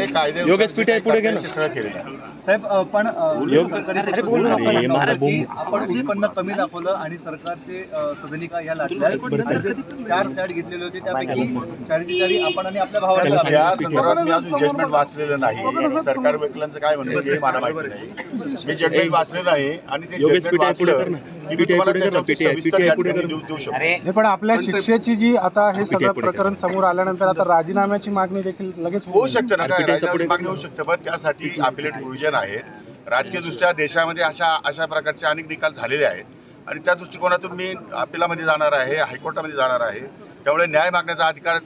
ते कायदे योगेश पीठ आहे, पुढे घे ना. सगळं केलेलं आहे. साहेब पण आपण उत्पन्न कमी दाखवलं आणि सरकारचे सदनिका या लाटल्या. चार फ्लॅट घेतलेले होते त्यापैकी आपण आणि आपल्या भावाला या. संदर्भात मी अजून जजमेंट वाचलेलं नाही. सरकार वकिलांचं काय म्हणणं हे मला माहिती नाही. मी जजमेंट वाचलेलं आहे आणि ते योगेश जजमेंट वाचलं पण आपल्या शिक्षेची जी आता हे सगळं. प्रकरण समोर आल्यानंतर आता राजीनाम्याची मागणी देखील लगेच होऊ शकतं ना काय अर्पिताच्या राजकारणाची पुढे मागणी होऊ शकतं पण त्यासाठी अपिलेट प्रोव्हिजन आहेत. राजकीय दृष्ट्या देशामध्ये अशा अशा प्रकारचे अनेक निकाल झालेले आहेत. आणि त्या दृष्टिकोनातून मी अपिलामध्ये जाणार आहे हायकोर्टामध्ये जाणार आहे. त्यामुळे न्याय मागण्याचा अधिकार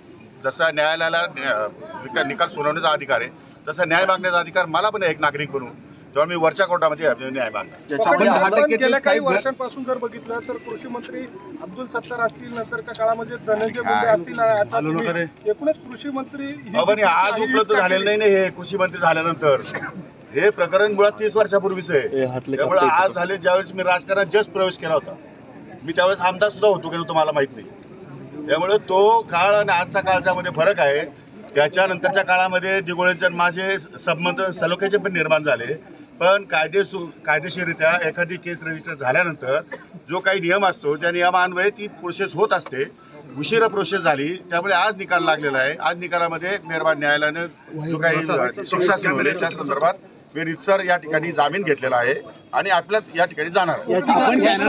जसा न्यायालयाला न्या- निका- निकाल सुनावण्याचा अधिकार आहे तसा न्याय मागण्याचा अधिकार मला पण एक नागरिक म्हणून. तेव्हा मी वरच्या कोर्टामध्ये न्याय मागणार त्याच्यामध्ये आपण दहा टक्के गेल्या काही वर्षांपासून जर बघितलं तर कृषी मंत्री अब्दुल सत्तार असतील नंतरच्या काळामध्ये धनंजय मुंडे असतील आणि आता तुम्ही एकूणच कृषी मंत्री ही अहो, पण जी आज आहे, उपलब्ध झालेलं नाही? ना हे कृषी मंत्री झाल्यानंतर. हे प्रकरण मुळात तीस वर्षापूर्वीच आहे. हातले त्यामुळे कापते आज झाले ज्यावेळेस मी राजकारणात जस्ट प्रवेश केला होता. मी त्यावेळेस आमदार सुद्धा होतो की नव्हतं मला माहीत नाही. त्यामुळे तो काळ आणि आजचा काळच्या मध्ये फरक आहे. त्याच्यानंतरच्या काळामध्ये दिगोळेचे आणि माझे संबंध सलोख्याचे पण निर्माण झाले. पण कायदेसू कायदेशीररित्या एखादी केस रजिस्टर झाल्यानंतर जो काही नियम असतो त्या नियमान्वये ती प्रोसेस होत असते. उशिरा प्रोसेस झाली त्यामुळे आज निकाल लागलेला आहे. आज निकालामध्ये मेहरबान न्यायालयानं जो काही शिक्षा सुनावली त्या संदर्भात मी रितसर या ठिकाणी जामीन घेतलेला आहे आणि आपल्यात या ठिकाणी जाणार.